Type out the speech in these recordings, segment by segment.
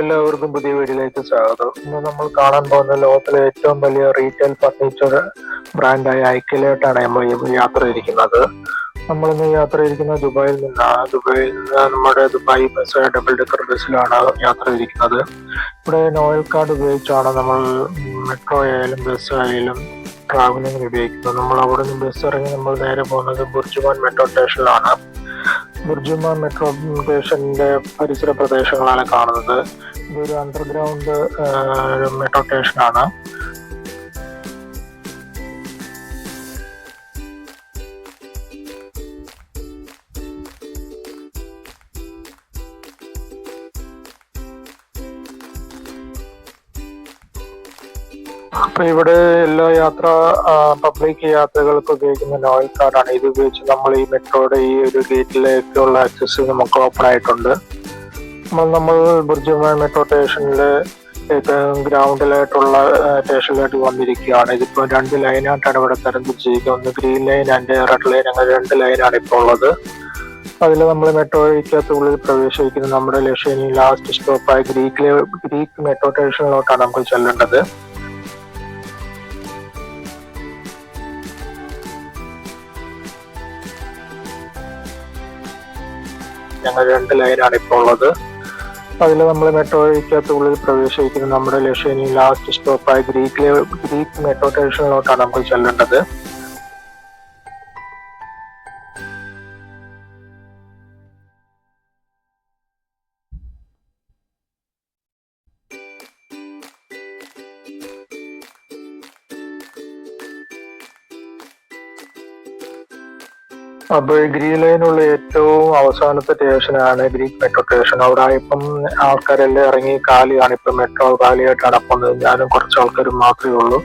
എല്ലാവർക്കും പുതിയ വീഡിയോയിലേക്ക് സ്വാഗതം. ഇന്ന് നമ്മൾ കാണാൻ പോകുന്ന ലോകത്തിലെ ഏറ്റവും വലിയ റീറ്റെയിൽ ഫർണിച്ചർ ബ്രാൻഡായ ഐക്കലായിട്ടാണ് നമ്മൾ യാത്ര ചെയ്തിരിക്കുന്നത്. നമ്മൾ ഇന്ന് യാത്ര ചെയ്തിരിക്കുന്നത് ദുബായിൽ നിന്നാണ്. ദുബായിൽ നിന്ന് നമ്മുടെ ദുബായ് ബസ് ഡബിൾ ഡെക്കർ ബസ്സിലാണ് യാത്ര ചെയ്തിരിക്കുന്നത്. ഇവിടെ നോയൽ കാർഡ് ഉപയോഗിച്ചാണ് നമ്മൾ മെട്രോ ആയാലും ബസ് ആയാലും ട്രാവലിംഗിന് ഉപയോഗിക്കുന്നത്. നമ്മൾ അവിടെ നിന്ന് ബസ് ഇറങ്ങി നമ്മൾ നേരെ പോകുന്നത് ബുർജുവാൻ മെട്രോ സ്റ്റേഷനിലാണ് ബുർജുമാൻ മെട്രോ സ്റ്റേഷന്റെ പരിസര പ്രദേശങ്ങളാണ് കാണുന്നത്. ഇതൊരു അണ്ടർഗ്രൗണ്ട് മെട്രോ സ്റ്റേഷനാണ് അപ്പൊ ഇവിടെ യാത്ര പബ്ലിക് യാത്രകൾക്ക് ഉപയോഗിക്കുന്ന നോയൽ കാർഡാണ് ഇത് ഉപയോഗിച്ച് നമ്മൾ ഈ മെട്രോയുടെ ഈ ഒരു ഗേറ്റിലേക്കുള്ള ആക്സസ് നമുക്ക് ഓപ്പൺ ആയിട്ടുണ്ട്. നമ്മൾ നമ്മൾ ബുർജുമാൻ മെട്രോ സ്റ്റേഷനിൽ ഗ്രൗണ്ടിലായിട്ടുള്ള സ്റ്റേഷനിലായിട്ട് വന്നിരിക്കുകയാണ്. ഇതിപ്പോ രണ്ട് ലൈനായിട്ടാണ് ഇവിടെ തരംതിരിച്ചിരിക്കുന്നത് ഒന്ന് green line and red line അങ്ങനെ രണ്ട് ലൈനാണ് ഇപ്പോൾ ഉള്ളത്. അതിൽ നമ്മൾ മെട്രോയ്ക്കകത്ത് ഉള്ളിൽ പ്രവേശിക്കുന്നത് നമ്മുടെ ലക്ഷ്യം ലാസ്റ്റ് സ്റ്റോപ്പായ ഗ്രീക്ക് ഗ്രീക്ക് മെട്രോ സ്റ്റേഷനിലോട്ടാണ് നമുക്ക് ചെല്ലേണ്ടത്. ഞങ്ങൾ രണ്ട് ലൈനാണ് ഇപ്പോൾ ഉള്ളത്. അതിൽ നമ്മൾ മെട്രോ മെട്രോയ്ക്കകത്ത് ഉള്ളിൽ പ്രവേശിക്കുന്ന നമ്മുടെ ലക്ഷ്യം ലാസ്റ്റ് സ്റ്റോപ്പായ ഗ്രീക്കിലെ ഗ്രീക്ക് മെട്രോ സ്റ്റേഷനിലോട്ടാണ് നമുക്ക് ചെല്ലേണ്ടത്. അപ്പൊ ഈ ഗ്രീൻ ലൈനുള്ള ഏറ്റവും അവസാനത്തെ സ്റ്റേഷനാണ് ഗ്രീക്ക് മെട്രോ സ്റ്റേഷൻ. അവിടെ ഇപ്പം ആൾക്കാരെല്ലാം ഇറങ്ങി കാലിയാണ് ഇപ്പം മെട്രോ കാലിയായിട്ടാണ് അപ്പം ഞാനും കുറച്ച് ആൾക്കാരും മാത്രമേ ഉള്ളൂ.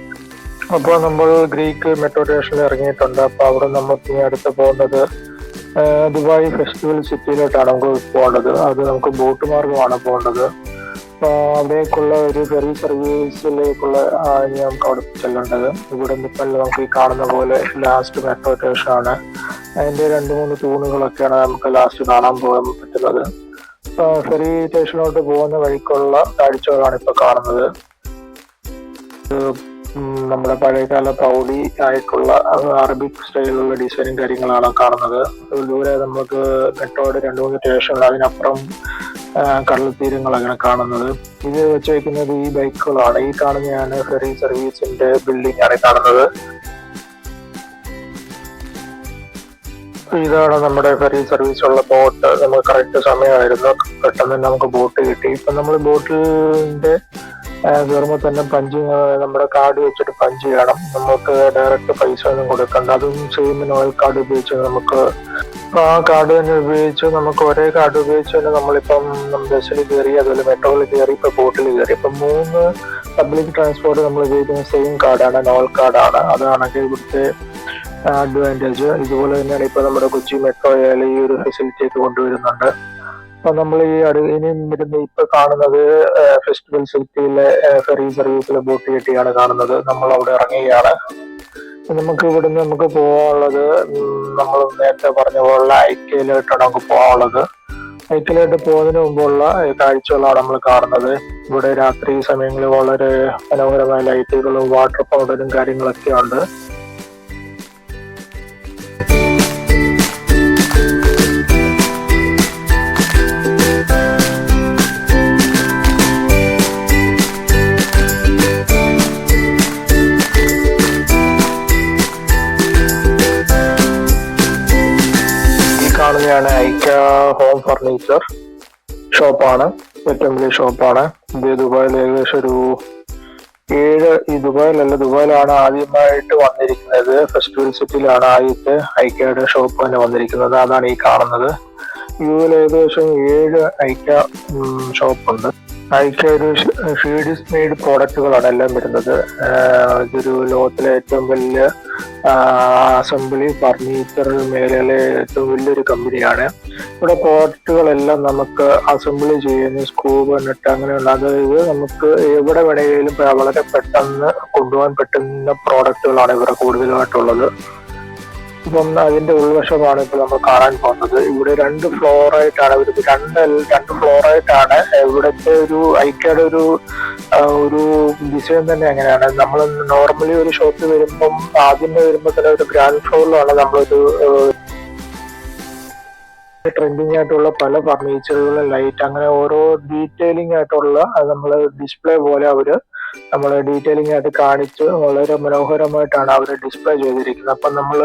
അപ്പോൾ നമ്മൾ ഗ്രീക്ക് മെട്രോ സ്റ്റേഷനിൽ ഇറങ്ങിയിട്ടുണ്ട്. അപ്പോൾ അവിടെ നമ്മൾ ഇനി അടുത്ത് പോകുന്നത് ദുബായ് ഫെസ്റ്റിവൽ സിറ്റിയിലോട്ടാണ് നമുക്ക് പോകേണ്ടത്. അത് നമുക്ക് ബോട്ട് മാർഗമാണ് പോകേണ്ടത്. അവിടേക്കുള്ള ഒരു ഫെറി സർവീസിലേക്കുള്ള നമുക്ക് അവിടെ ചെല്ലേണ്ടത്. ഇവിടെ നിൽക്കാൻ നമുക്ക് ഈ കാണുന്ന പോലെ ലാസ്റ്റ് മെട്രോ സ്റ്റേഷൻ ആണ്. അതിന്റെ രണ്ട് മൂന്ന് തൂണുകളൊക്കെയാണ് നമുക്ക് ലാസ്റ്റ് കാണാൻ പോകാൻ പറ്റുന്നത്. ഫെറി സ്റ്റേഷനിലോട്ട് പോകുന്ന വഴിക്കുള്ള കാഴ്ചകളാണ് ഇപ്പൊ കാണുന്നത്. നമ്മുടെ പഴയകാല പ്രൗഢി ആയിട്ടുള്ള അറബിക് സ്റ്റൈലുള്ള ഡിസൈനും കാര്യങ്ങളാണ് കാണുന്നത്. ദൂരെ നമുക്ക് മെട്രോയുടെ രണ്ട് മൂന്ന് സ്റ്റേഷനുകൾ അതിനപ്പുറം ആ, അങ്ങനെ കാണുന്നത്. ഇത് വെച്ചേക്കുന്നത് ഈ ബൈക്കുകളാണ്. ഈ കാണുന്നതാണ് ഫെറി സർവീസിന്റെ ബിൽഡിംഗ് ആണ് കാണുന്നത്. ഇതാണ് നമ്മുടെ ഫെറി സർവീസ് ഉള്ള ബോട്ട് നമുക്ക് കറക്റ്റ് സമയമായിരുന്നു. പെട്ടെന്ന് തന്നെ നമുക്ക് ബോട്ട് കിട്ടി. ഇപ്പൊ നമ്മൾ ബോട്ടിന്റെ കയറുമ്പോൾ തന്നെ പഞ്ചിങ് നമ്മുടെ കാർഡ് വെച്ചിട്ട് പഞ്ച് ചെയ്യണം. നമുക്ക് ഡയറക്റ്റ് പൈസ ഒന്നും കൊടുക്കണ്ട. അതും സെയിം നോയൽ കാർഡ് ഉപയോഗിച്ച് നമുക്ക് ആ കാർഡ് തന്നെ ഉപയോഗിച്ച്. നമുക്ക് ഒരേ കാർഡ് ഉപയോഗിച്ച് തന്നെ നമ്മളിപ്പം ബസ്സിൽ കയറി അതുപോലെ മെട്രോയിൽ കയറി ഇപ്പൊ ബോട്ടിൽ കയറി. ഇപ്പൊ മൂന്ന് പബ്ലിക് ട്രാൻസ്പോർട്ട് നമ്മൾ ഉപയോഗിക്കുന്ന സെയിം കാർഡാണ് നോൾ കാർഡാണ് അതാണെങ്കിൽ ഇവിടുത്തെ അഡ്വാന്റേജ് ഇതുപോലെ തന്നെയാണ് ഇപ്പൊ നമ്മുടെ കൊച്ചി മെട്രോ ആയാലും ഈ ഒരു ഫെസിലിറ്റി ഒക്കെ കൊണ്ടുവരുന്നുണ്ട്. അപ്പൊ നമ്മൾ ഈ അടു ഇനി വരുന്ന ഇപ്പൊ കാണുന്നത് ഫെസ്റ്റിവൽ സിറ്റിയിലെ ഫെറി സർവീസിലെ ബോട്ട് കെട്ടിയാണ് കാണുന്നത്. നമ്മൾ അവിടെ ഇറങ്ങുകയാണ്. നമുക്ക് ഇവിടുന്ന് നമുക്ക് പോകാനുള്ളത് നമ്മൾ നേരത്തെ പറഞ്ഞ പോലുള്ള ഐക്യയിലോട്ടാണ് നമുക്ക് പോകാനുള്ളത് ഐക്യയിലോട്ട് പോകുന്നതിന് മുമ്പുള്ള കാഴ്ചകളാണ് നമ്മൾ കാണുന്നത്. ഇവിടെ രാത്രി സമയങ്ങളിൽ വളരെ മനോഹരമായ ലൈറ്റുകളും വാട്ടർ പൗഡറും കാര്യങ്ങളൊക്കെ ഉണ്ട് ഫർണിച്ചർ ഷോപ്പാണ്. ഏറ്റവും വലിയ ഷോപ്പാണ്. ഇത് ദുബായിൽ ഏകദേശം ഒരു ഏഴ് ഈ ദുബായിലല്ല ദുബായിലാണ് ആദ്യമായിട്ട് വന്നിരിക്കുന്നത്. ഫെസ്റ്റിവൽ സിറ്റിയിലാണ് ആദ്യത്തെ ഐക്യയുടെ ഷോപ്പ് തന്നെ വന്നിരിക്കുന്നത്. അതാണ് ഈ കാണുന്നത്. യുവിൽ ഏകദേശം ഏഴ് ഐക്യ ഷോപ്പുണ്ട്. ഐക്യ ഒരു ഷീഡിസ് മെയ്ഡ് പ്രോഡക്റ്റുകളാണ് എല്ലാം വരുന്നത്. ഇതൊരു ലോകത്തിലെ ഏറ്റവും വലിയ അസംബ്ലി ഫർണിച്ചർ മേഖലയിലെ ഏറ്റവും വലിയൊരു കമ്പനിയാണ്. ഇവിടെ പ്രോഡക്റ്റുകളെല്ലാം നമുക്ക് അസംബ്ലി ചെയ്യുന്ന സ്കൂബ് നെട്ട് അങ്ങനെയുള്ള. അതായത് നമുക്ക് എവിടെ വേണമെങ്കിലും വളരെ പെട്ടെന്ന് കൊണ്ടുപോകാൻ പറ്റുന്ന പ്രോഡക്റ്റുകളാണ് ഇവിടെ കൂടുതലായിട്ടുള്ളത്. ഇപ്പം അതിന്റെ ഉൾവശമാണ് ഇപ്പോൾ നമ്മൾ കാണാൻ പോകുന്നത്. ഇവിടെ രണ്ട് ആയിട്ടാണ് ഒരു രണ്ട് രണ്ട് ഫ്ലോർ ആയിട്ടാണ് ഇവിടുത്തെ ഒരു ഐക്കയുടെ ഒരു ഒരു വിഷയം തന്നെ അങ്ങനെയാണ്. നമ്മൾ നോർമലി ഒരു ഷോപ്പിൽ വരുമ്പം ആദ്യം വരുമ്പോൾ തന്നെ ഒരു ഗ്രാൻഡ് ഫ്ലോറിലാണ് നമ്മളൊരു ട്രെൻഡിങ് ആയിട്ടുള്ള പല ഫർണിച്ചറുകളും ലൈറ്റ് അങ്ങനെ ഓരോ ഡീറ്റെയിലിംഗ് ആയിട്ടുള്ള നമ്മൾ ഡിസ്പ്ലേ പോലെ അവർ നമ്മൾ ഡീറ്റെയിലിംഗ് ആയിട്ട് കാണിച്ച് വളരെ മനോഹരമായിട്ടാണ് അവർ ഡിസ്പ്ലേ ചെയ്തിരിക്കുന്നത്. അപ്പം നമ്മൾ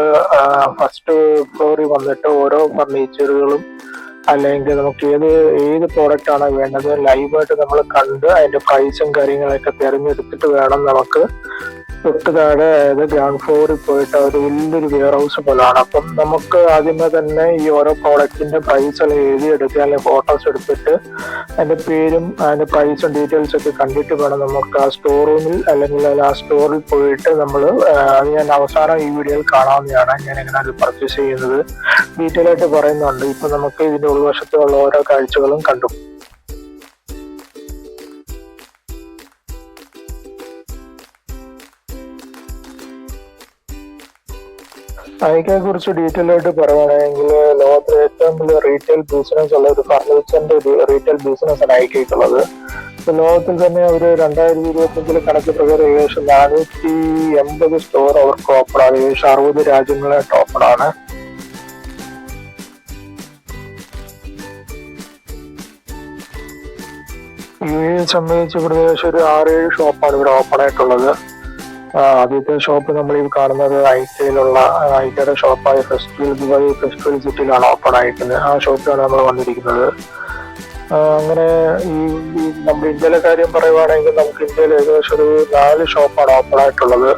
ഫസ്റ്റ് ഫ്ലോറിൽ വന്നിട്ട് ഓരോ ഫർണിച്ചറുകളും അല്ലെങ്കിൽ നമുക്ക് ഏത് ഏത് പ്രോഡക്റ്റ് ആണ് വേണ്ടത് ലൈവായിട്ട് നമ്മൾ കണ്ട് അതിന്റെ പ്രൈസും കാര്യങ്ങളൊക്കെ തിരഞ്ഞെടുത്തിട്ട് വേണം നമുക്ക് തൊട്ട് താഴെ അതായത് ഗ്രൗണ്ട് ഫ്ലോറിൽ പോയിട്ട് ഒരു വലിയൊരു വെയർ ഹൗസ് പോലാണ്. അപ്പം നമുക്ക് ആദ്യമേ തന്നെ ഈ ഓരോ പ്രോഡക്റ്റിന്റെ പ്രൈസ് എല്ലാം എഴുതിയെടുത്ത് അല്ലെങ്കിൽ ഫോട്ടോസ് എടുത്തിട്ട് അതിന്റെ പേരും അതിന്റെ പ്രൈസും ഡീറ്റെയിൽസ് ഒക്കെ കണ്ടിട്ട് വേണം നമുക്ക് ആ സ്റ്റോർ റൂമിൽ അല്ലെങ്കിൽ ആ സ്റ്റോറിൽ പോയിട്ട് നമ്മൾ അത് ഞാൻ അവസാനം ഈ വീഡിയോയിൽ കാണാവുന്നതാണ് ഞാൻ എങ്ങനെ അത് പർച്ചേസ് ചെയ്യുന്നത്. ഡീറ്റെയിൽ ആയിട്ട് പറയുന്നുണ്ട്. ഇപ്പൊ നമുക്ക് ഇതിന്റെ ഉൾവശത്തുള്ള ഓരോ കാഴ്ചകളും കണ്ടു. ഐക്കയെ കുറിച്ച് ഡീറ്റെയിൽ ആയിട്ട് പറയുകയാണെങ്കിൽ ലോകത്തിലെ ഏറ്റവും വലിയ റീറ്റെയിൽ ബിസിനസ് ഉള്ള ഒരു ഫർണിച്ചറിന്റെ റീറ്റെയിൽ ബിസിനസ് ആണ് ഐക്കയ്ക്കുള്ളത് ഇപ്പൊ ലോകത്തിൽ തന്നെ ഒരു രണ്ടായിരത്തി ഇരുപത്തി അഞ്ചിലെ കണക്ക് പ്രകാരം ഏകദേശം നാനൂറ്റി എൺപത് സ്റ്റോർ അവർക്ക് ഓപ്പൺ ആണ്. ഏകദേശം അറുപത് രാജ്യങ്ങളായിട്ട് ഓപ്പൺ ആണ്. യു എ സംബന്ധിച്ച് ഏകദേശം ഒരു ആറേഴ് ഷോപ്പാണ് ഇവിടെ ഓപ്പൺ ആയിട്ടുള്ളത്. ആദ്യത്തെ ഷോപ്പ് നമ്മൾ ഈ കാണുന്നത് ഐക്കയിലുള്ള ഐക്കയുടെ ഷോപ്പായ ഫെസ്റ്റിവൽ ദുബായ് ഫെസ്റ്റിവൽ സിറ്റിയിലാണ് ഓപ്പൺ ആയിട്ടുള്ളത്. ആ ഷോപ്പിലാണ് നമ്മൾ വന്നിരിക്കുന്നത്. അങ്ങനെ ഈ നമ്മൾ ഇന്ത്യയിലെ കാര്യം പറയുവാണെങ്കിൽ നമുക്ക് ഇന്ത്യയിൽ ഏകദേശം ഒരു നാല് ഷോപ്പാണ് ഓപ്പൺ ആയിട്ടുള്ളത്.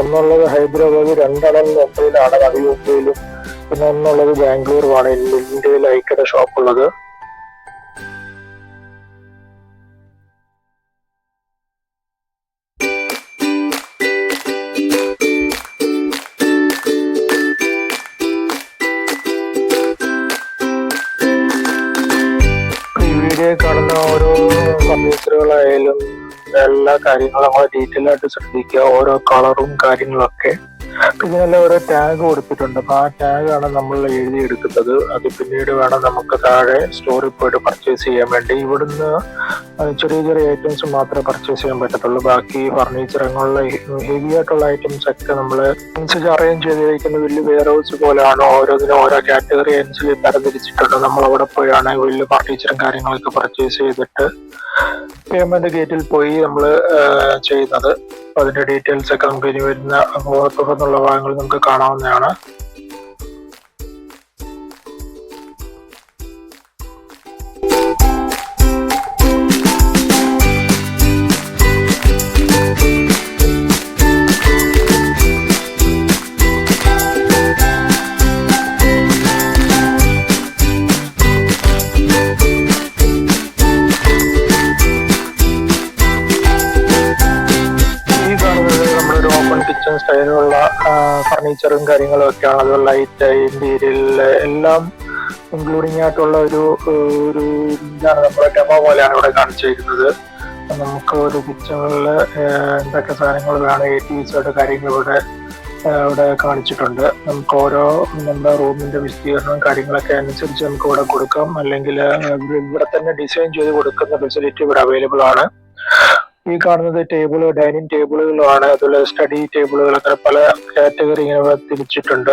ഒന്നുള്ളത് ഹൈദരാബാദ് രണ്ടെണ്ണം മുംബൈയിലാണ്. അത് മുംബൈയിലും പിന്നെ ഒന്നുള്ളത് ബാംഗ്ലൂരുമാണ്. ഇന്ത്യയിൽ ഐക്കയുടെ ഷോപ്പ് എല്ലാ കാര്യങ്ങളും നമ്മൾ ഡീറ്റെയിൽ ആയിട്ട് ശ്രദ്ധിക്കുക ഓരോ കളറും കാര്യങ്ങളൊക്കെ. പിന്നെ നല്ല ഓരോ ടാഗ് കൊടുത്തിട്ടുണ്ട്. അപ്പൊ ആ ടാഗാണ് നമ്മൾ എഴുതിയെടുക്കുന്നത്. അത് പിന്നീട് വേണം നമുക്ക് താഴെ സ്റ്റോറിൽ പോയിട്ട് പർച്ചേസ് ചെയ്യാൻ വേണ്ടി. ഇവിടുന്ന് ചെറിയ ചെറിയ ഐറ്റംസ് മാത്രമേ പർച്ചേസ് ചെയ്യാൻ പറ്റത്തുള്ളൂ. ബാക്കി ഫർണിച്ചർ ഹെവി ആയിട്ടുള്ള ഐറ്റംസ് ഒക്കെ നമ്മൾ അനുസരിച്ച് അറേഞ്ച് ചെയ്തിരിക്കുന്ന വലിയ വെയർ ഹൗസ് പോലെയാണ് ഓരോന്നിനും ഓരോ കാറ്റഗറി അനുസരിച്ച് തരംതിരിച്ചിട്ടുണ്ട് നമ്മൾ അവിടെ പോയാണ് വലിയ ഫർണിച്ചറും കാര്യങ്ങളൊക്കെ പർച്ചേസ് ചെയ്തിട്ട് പേയ്മെന്റ് ഗേറ്റിൽ പോയി നമ്മൾ ചെയ്യുന്നത്. അതിന്റെ ഡീറ്റെയിൽസ് ഒക്കെ നമുക്ക് ഇനി വരുന്ന തുടർന്നുള്ള ഭാഗങ്ങൾ നമുക്ക് കാണാവുന്നതാണ്. ഫർണിച്ചറും കാര്യങ്ങളും ഒക്കെയാണ് അത് ലൈറ്റ് ഇന്റീരിയൽ എല്ലാം ഇൻക്ലൂഡിംഗ് ആയിട്ടുള്ള ഒരു ഒരു ഇതാണ് നമ്മുടെ ഡെമോ പോലെയാണ് ഇവിടെ കാണിച്ചിരിക്കുന്നത് നമുക്ക് ഒരു കിച്ചണിൽ എന്തൊക്കെ സാധനങ്ങൾ വേണം എ ടി വിസോട്ട് കാര്യങ്ങൾ ഇവിടെ ഇവിടെ കാണിച്ചിട്ടുണ്ട്. നമുക്ക് ഓരോ നമ്മുടെ റൂമിന്റെ വിസ്തീർണവും കാര്യങ്ങളൊക്കെ അനുസരിച്ച് നമുക്ക് ഇവിടെ കൊടുക്കാം. അല്ലെങ്കിൽ ഇവിടെ തന്നെ ഡിസൈൻ ചെയ്ത് കൊടുക്കുന്ന ഫെസിലിറ്റി ഇവിടെ അവൈലബിൾ ആണ്. ഈ കാണുന്നത് ടേബിൾ ഡൈനിങ് ടേബിളുകളാണ് അതുപോലെ സ്റ്റഡി ടേബിളുകൾ അങ്ങനെ പല കാറ്റഗറി ഇങ്ങനെ തിരിച്ചിട്ടുണ്ട്.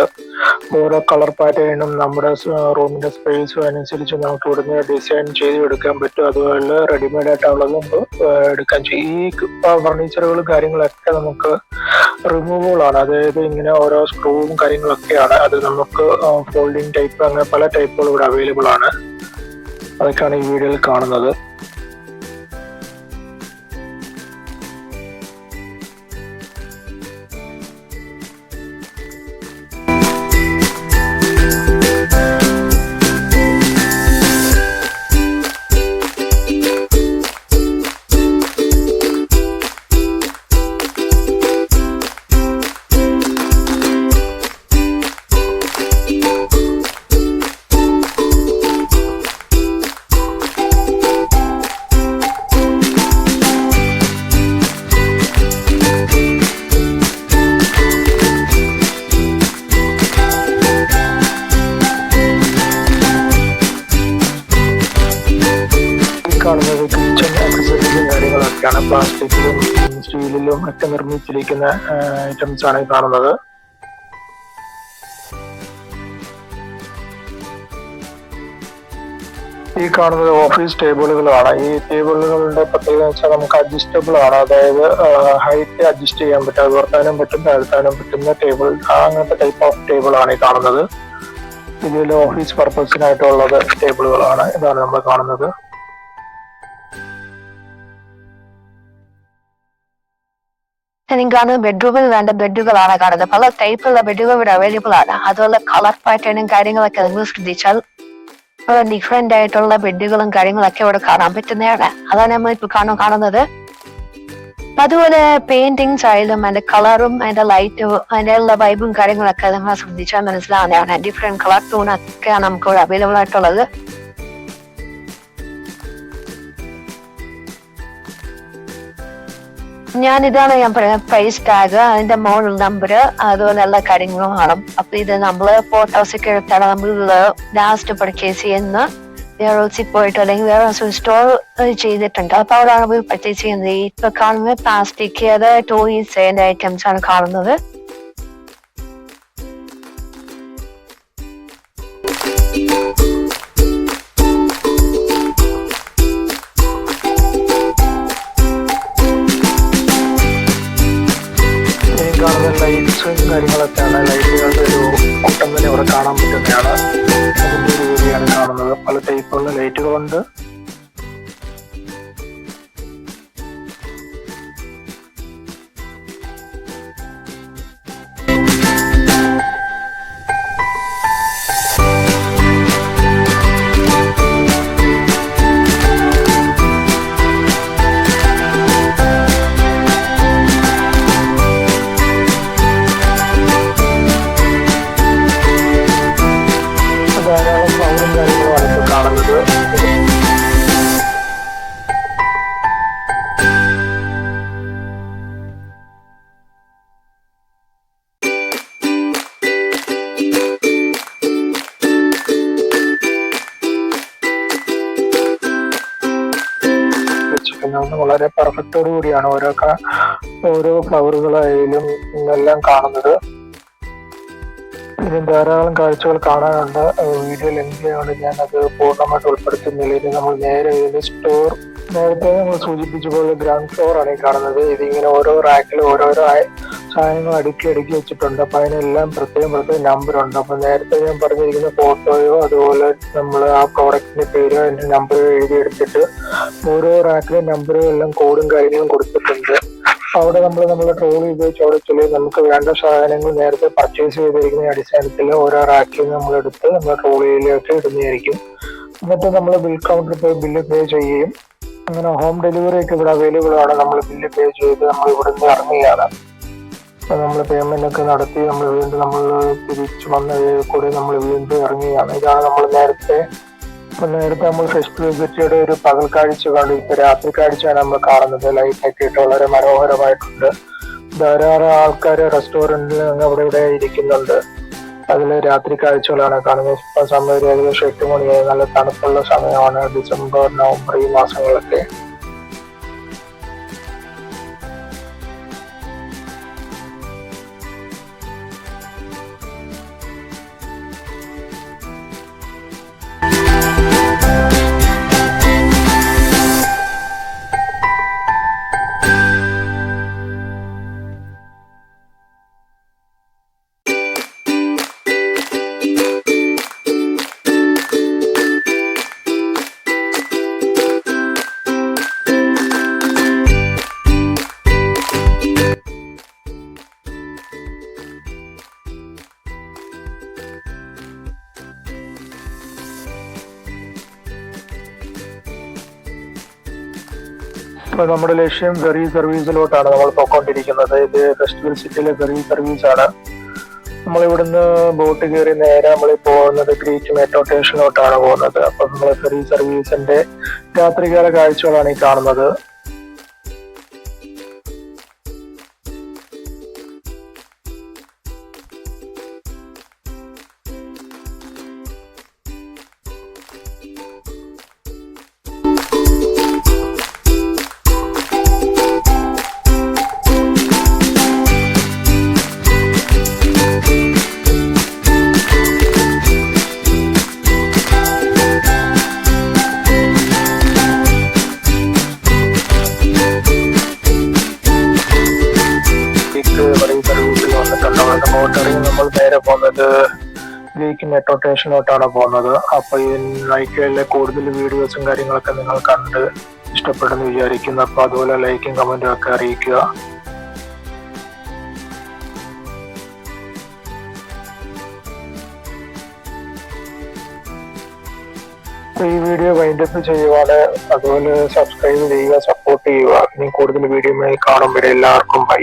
ഓരോ കളർ പാറ്റേണും നമ്മുടെ റൂമിന്റെ സ്പേസും അനുസരിച്ച് നമുക്ക് ഇവിടുന്ന് ഡിസൈൻ ചെയ്ത് എടുക്കാൻ പറ്റും. അതുപോലെ റെഡിമെയ്ഡ് ആയിട്ടുള്ളത് എടുക്കാൻ ചെയ്യും. ഈ ഫർണിച്ചറുകളും കാര്യങ്ങളൊക്കെ നമുക്ക് റിമൂവബിൾ ആണ്. അതായത് ഇങ്ങനെ ഓരോ സ്ക്രൂവും കാര്യങ്ങളൊക്കെയാണ്. അത് നമുക്ക് ഫോൾഡിങ് ടൈപ്പ് അങ്ങനെ പല ടൈപ്പുകൾ ഇവിടെ അവൈലബിൾ ആണ്. അതൊക്കെയാണ് ഈ വീഡിയോയിൽ കാണുന്നത്. ഒക്കെ നിർമ്മിച്ചിരിക്കുന്ന ഐറ്റംസ് ആണ് കാണുന്നത്. ഈ കാണുന്നത് ഓഫീസ് ടേബിളുകളാണ്. ഈ ടേബിളുകളുടെ പ്രത്യേകത വെച്ചാൽ നമുക്ക് അഡ്ജസ്റ്റബിൾ ആണ്. അതായത് ഹൈറ്റ് അഡ്ജസ്റ്റ് ചെയ്യാൻ പറ്റും അത് ഉയർത്താനും പറ്റും താഴ്ത്താനും പറ്റുന്ന ടേബിൾ അങ്ങനത്തെ ടൈപ്പ് ഓഫ് ടേബിൾ ആണ് ഈ കാണുന്നത്. ഇതിൽ ഓഫീസ് പർപ്പസിനായിട്ടുള്ളത് ടേബിളുകളാണ്. ഇതാണ് നമ്മൾ കാണുന്നത്. നിങ്ങൾ കാണുന്നത് ബെഡ്റൂമിൽ വേണ്ട ബെഡുകളാണ് കാണുന്നത്. പല ടൈപ്പുള്ള ബെഡുകൾ ഇവിടെ അവൈലബിൾ ആണ്. അതുപോലെ കളർ പാറ്റേണും കാര്യങ്ങളൊക്കെ നിങ്ങൾ ശ്രദ്ധിച്ചാൽ ഡിഫറെന്റ് ആയിട്ടുള്ള ബെഡുകളും കാര്യങ്ങളൊക്കെ ഇവിടെ കാണാൻ പറ്റുന്നതാണ്. അതാണ് നമ്മൾ ഇപ്പൊ കാണാൻ കാണുന്നത്. അതുപോലെ പെയിന്റിങ്സ് ആയാലും അതിന്റെ കളറും അതിന്റെ ലൈറ്റും അതിന്റെ ഉള്ള വൈബും കാര്യങ്ങളൊക്കെ നമ്മൾ ശ്രദ്ധിച്ചാൽ മനസ്സിലാവുന്നതാണ്. ഡിഫറെന്റ് കളർ ടൂൺ ഒക്കെയാണ് നമുക്ക് ഇവിടെ അവൈലബിൾ ആയിട്ടുള്ളത്. ഞാൻ ഇതാണ് ഞാൻ പറയുന്നത് പ്രൈസ് ടാഗ് അതിന്റെ മോഡൽ നമ്പർ അതുപോലെ എല്ലാ കാര്യങ്ങളും കാണും അപ്പൊ ഇത് നമ്മൾ ഫോട്ടോസ് ഒക്കെ എടുത്താണ് നമ്മൾ ലാസ്റ്റ് പർച്ചേസ് ചെയ്യുന്ന വേറെ പോയിട്ട് അല്ലെങ്കിൽ വേറെ സ്റ്റോർ ചെയ്തിട്ടുണ്ട്. അപ്പൊ അവിടെയാണ് പോയി പർച്ചേസ് ചെയ്യുന്നത്. ഇപ്പൊ കാണുന്നത് പ്ലാസ്റ്റിക് അത് ടോയ്സ് ഐറ്റംസ് ആണ് കാണുന്നത്. കാര്യങ്ങളൊക്കെയാണ് ലൈറ്റുകളുടെ ഒരു കൂട്ടം തന്നെ ഇവിടെ കാണാൻ പറ്റുന്നതാണ്. അതിന്റെ ഒരു ഏരിയയാണ് കാണുന്നത്. പല ടൈപ്പുള്ള ലൈറ്റുകളുണ്ട് കൂടിയാണ് ഓരോ ഓരോ ഫ്ലവറുകളായാലും എല്ലാം കാണുന്നത്. ഇതിന് ധാരാളം കാഴ്ചകൾ കാണാനുണ്ട്. വീഡിയോ ലെങ്തിയാണ് ഞാൻ അത് പൂർണമായിട്ട് ഉൾപ്പെടുത്തുന്നില്ല. ഇത് നമ്മൾ നേരെ ഇതിന്റെ സ്റ്റോർ നേരത്തെ നമ്മൾ സൂചിപ്പിച്ച പോലെ ഗ്രൗണ്ട് ഫ്ലോർ ആണ് ഈ കാണുന്നത്. ഇതിങ്ങനെ ഓരോ റാക്കിലും ഓരോരോ സാധനങ്ങൾ അടുക്കി അടുക്കി വെച്ചിട്ടുണ്ട്. അപ്പൊ അതിനെല്ലാം പ്രത്യേകം പ്രത്യേകം നമ്പർ ഉണ്ട്. അപ്പൊ നേരത്തെ ഞാൻ പറഞ്ഞിരിക്കുന്ന ഫോട്ടോയോ അതുപോലെ നമ്മൾ ആ പ്രോഡക്റ്റിന്റെ പേരോ അതിന്റെ നമ്പറോ എഴുതിയെടുത്തിട്ട് ഓരോ റാക്കിലെ നമ്പറും എല്ലാം കോഡും കാര്യങ്ങളും കൊടുത്തിട്ടുണ്ട്. അവിടെ നമ്മൾ ട്രോളി ഉപയോഗിച്ച് അവിടെ ചൊല്ലി നമുക്ക് വേണ്ട സാധനങ്ങൾ നേരത്തെ പർച്ചേസ് ചെയ്തിരിക്കുന്ന അടിസ്ഥാനത്തിൽ ഓരോ റാക്കിൽ നമ്മൾ എടുത്ത് നമ്മുടെ ട്രോളിയിലേക്ക് ഇടുന്നതായിരിക്കും. എന്നിട്ട് നമ്മൾ ബിൽ കൗണ്ടറിൽ പോയി ബില്ല് പേ ചെയ്യുകയും അങ്ങനെ ഹോം ഡെലിവറി ഒക്കെ ഇവിടെ അവൈലബിൾ ആണ്. നമ്മൾ ബില്ല് പേ ചെയ്ത് നമ്മൾ ഇവിടുന്ന് ഇറങ്ങുകയാണ്. അപ്പൊ നമ്മൾ പേയ്മെന്റ് ഒക്കെ നടത്തി നമ്മൾ വീണ്ടും നമ്മൾ തിരിച്ചു വന്ന കൂടെ നമ്മൾ വീണ്ടും ഇറങ്ങുകയാണ് ഇതാണ് നമ്മൾ നേരത്തെ നേരത്തെ നമ്മൾ ഫെസ്റ്റ് വിസിറ്റിയുടെ ഒരു പകൽ കാഴ്ച കണ്ടു. ഇപ്പൊ രാത്രി കാഴ്ചയാണ് നമ്മൾ കാണുന്നത്. ലൈറ്റ് ഒക്കെ ഇട്ട് വളരെ മനോഹരമായിട്ടുണ്ട്. ധാരാളം ആൾക്കാർ റെസ്റ്റോറന്റിൽ അവിടെ ഇവിടെ ഇരിക്കുന്നുണ്ട്. അതിൽ രാത്രി കാഴ്ചകളാണ് കാണുന്നത്. ഇപ്പൊ സമയം ഏകദേശം എട്ട് മണിയായി. നല്ല തണുപ്പുള്ള സമയമാണ്. ഡിസംബർ നവംബർ ഈ മാസങ്ങളിലൊക്കെ നമ്മുടെ ലക്ഷ്യം ഫെറി സർവീസിലോട്ടാണ് നമ്മൾ പോയിക്കൊണ്ടിരിക്കുന്നത്. ഇത് ഫെസ്റ്റിവൽ സിറ്റിയിലെ ഫെറി സർവീസ് ആണ് നമ്മൾ ഇവിടുന്ന് ബോട്ട് കയറി നേരെ നമ്മൾ പോകുന്നത് ഗ്രീറ്റ് മെട്രോ സ്റ്റേഷനിലോട്ടാണ് പോകുന്നത്. അപ്പൊ നമ്മൾ ഫെറി സർവീസിന്റെ രാത്രികാല കാഴ്ചകളാണ് ഈ കാണുന്നത്. ഗ്രീക്ക് നെറ്റോട്ടേഷനിലോട്ടാണ് പോകുന്നത്. അപ്പൊ നൈക്കയിലെ കൂടുതൽ വീഡിയോസും കാര്യങ്ങളൊക്കെ നിങ്ങൾ കണ്ട് ഇഷ്ടപ്പെടുന്നു വിചാരിക്കുന്നു. അപ്പൊ അതുപോലെ ലൈക്കും കമന്റും ഒക്കെ അറിയിക്കുക. ഈ വീഡിയോ വൈൻഡപ്പ് ചെയ്യുവാണ്. അതുപോലെ സബ്സ്ക്രൈബ് ചെയ്യുക സപ്പോർട്ട് ചെയ്യുക. ഇനി കൂടുതൽ വീഡിയോയുമായി കാണുമ്പോൾ എല്ലാവർക്കും ബൈ